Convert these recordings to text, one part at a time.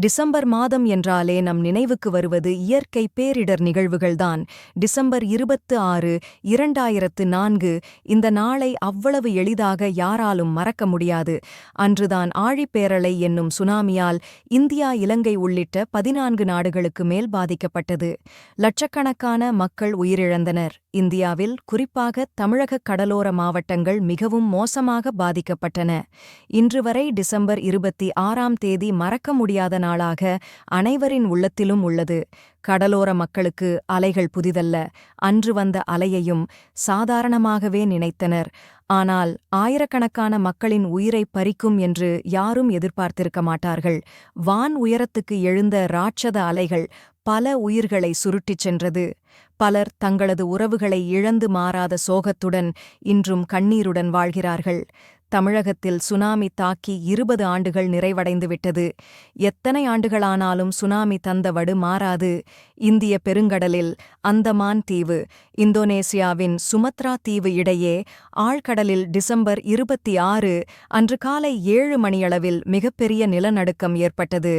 December மாதம் என்றாலே நம் நினைவுக்கு வருவது இயற்கை பேரிடர் நிகழ்வுகள்தான். டிசம்பர் இருபத்து ஆறு இரண்டாயிரத்து நான்கு இந்த நாளை அவ்வளவு எளிதாக யாராலும் மறக்க முடியாது. அன்றுதான் ஆழிப்பேரலை என்னும் சுனாமியால் இந்தியா இலங்கை உள்ளிட்ட பதினான்கு நாடுகளுக்கு மேல் பாதிக்கப்பட்டது. லட்சக்கணக்கான மக்கள் உயிரிழந்தனர். இந்தியாவில் குறிப்பாக தமிழக கடலோர மாவட்டங்கள் மிகவும் மோசமாக பாதிக்கப்பட்டன. இன்று வரை டிசம்பர் இருபத்தி ஆறாம் தேதி மறக்க முடியாத நாளாக அனைவரின் உள்ளத்திலும் உள்ளது. கடலோர மக்களுக்கு அலைகள் புதிதல்ல. அன்று வந்த அலையையும் சாதாரணமாகவே நினைத்தனர். ஆனால் ஆயிரக்கணக்கான மக்களின் உயிரை பறிக்கும் என்று யாரும் எதிர்பார்த்திருக்க மாட்டார்கள். வான் உயரத்துக்கு எழுந்த ராட்சத அலைகள் பல உயிர்களை சுருட்டிச் சென்றது. பலர் தங்களது உறவுகளை இழந்து மாறாத சோகத்துடன் இன்றும் கண்ணீருடன் வாழ்கிறார்கள். தமிழகத்தில் சுனாமி தாக்கி இருபது ஆண்டுகள் நிறைவடைந்துவிட்டது. எத்தனை ஆண்டுகளானாலும் சுனாமி தந்த வடு மாறாது. இந்திய பெருங்கடலில் அந்தமான் தீவு இந்தோனேசியாவின் சுமத்ரா தீவு இடையே ஆழ்கடலில் டிசம்பர் இருபத்தி ஆறு அன்று காலை ஏழு மணியளவில் மிகப்பெரிய நிலநடுக்கம் ஏற்பட்டது.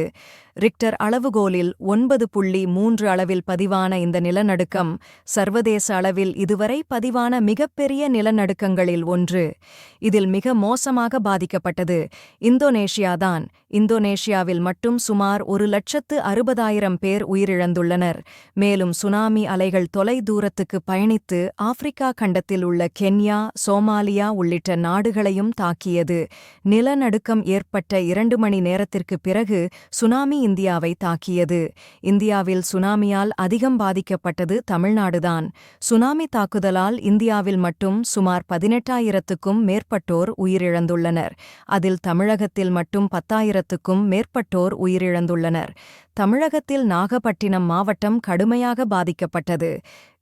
ரிக்டர் அளவுகோலில் ஒன்பது புள்ளி மூன்று அளவில் பதிவான இந்த நிலநடுக்கம் சர்வதேச அளவில் இதுவரை பதிவான மிகப்பெரிய நிலநடுக்கங்களில் ஒன்று. இதில் மிக மோசமாக பாதிக்கப்பட்டது இந்தோனேஷியாதான். இந்தோனேஷியாவில் மட்டும் சுமார் ஒரு லட்சத்து அறுபதாயிரம் பேர் உயிரிழந்துள்ளனர். மேலும் சுனாமி அலைகள் தொலை தூரத்துக்கு பயணித்து ஆப்பிரிக்கா கண்டத்தில் உள்ள கென்யா சோமாலியா உள்ளிட்ட நாடுகளையும் தாக்கியது. நிலநடுக்கம் ஏற்பட்ட இரண்டு மணி நேரத்திற்குப் பிறகு சுனாமி இந்தியாவை தாக்கியது. இந்தியாவில் சுனாமியால் அதிகம் பாதிக்கப்பட்டது தமிழ்நாடுதான். சுனாமி தாக்குதலால் இந்தியாவில் மட்டும் சுமார் பதினெட்டாயிரத்துக்கும் மேற்பட்டோர் உயிரிழந்துள்ளனர். அதில் தமிழகத்தில் மட்டும் பத்தாயிரத்துக்கும் மேற்பட்டோர் உயிரிழந்துள்ளனர். தமிழகத்தில் நாகப்பட்டினம் மாவட்டம் கடுமையாக பாதிக்கப்பட்டது.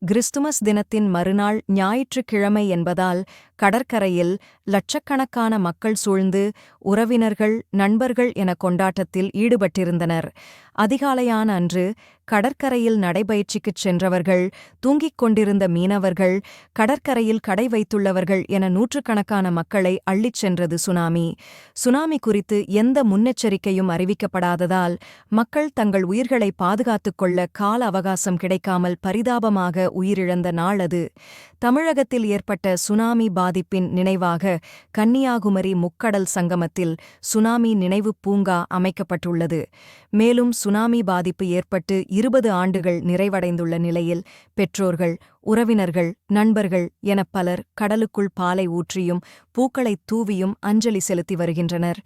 கிறிஸ்துமஸ் தினத்தின் மறுநாள் ஞாயிற்றுக்கிழமை என்பதால் கடற்கரையில் லட்சக்கணக்கான மக்கள் சூழ்ந்து உறவினர்கள் நண்பர்கள் என கொண்டாட்டத்தில் ஈடுபட்டிருந்தனர். அதிகாலையான அன்று கடற்கரையில் நடைபயிற்சிக்குச் சென்றவர்கள் தூங்கிக் கொண்டிருந்த மீனவர்கள் கடற்கரையில் கடை வைத்துள்ளவர்கள் என நூற்றுக்கணக்கான மக்களை அள்ளிச் சென்றது சுனாமி. சுனாமி குறித்து எந்த முன்னெச்சரிக்கையும் அறிவிக்கப்படாததால் மக்கள் தங்கள் உயிர்களை பாதுகாத்துக் கொள்ள கால அவகாசம் கிடைக்காமல் பரிதாபமாக உயிரிழந்த நாள் அது. தமிழகத்தில் ஏற்பட்ட சுனாமி பாதிப்பின் நினைவாக கன்னியாகுமரி முக்கடல் சங்கமத்தில் சுனாமி நினைவு பூங்கா அமைக்கப்பட்டுள்ளது. மேலும் சுனாமி பாதிப்பு ஏற்பட்டு இருபது ஆண்டுகள் நிறைவடைந்துள்ள நிலையில் பெற்றோர்கள் உறவினர்கள் நண்பர்கள் என பலர் கடலுக்குள் பாலை ஊற்றியும் பூக்களைத் தூவியும் அஞ்சலி செலுத்தி வருகின்றனர்.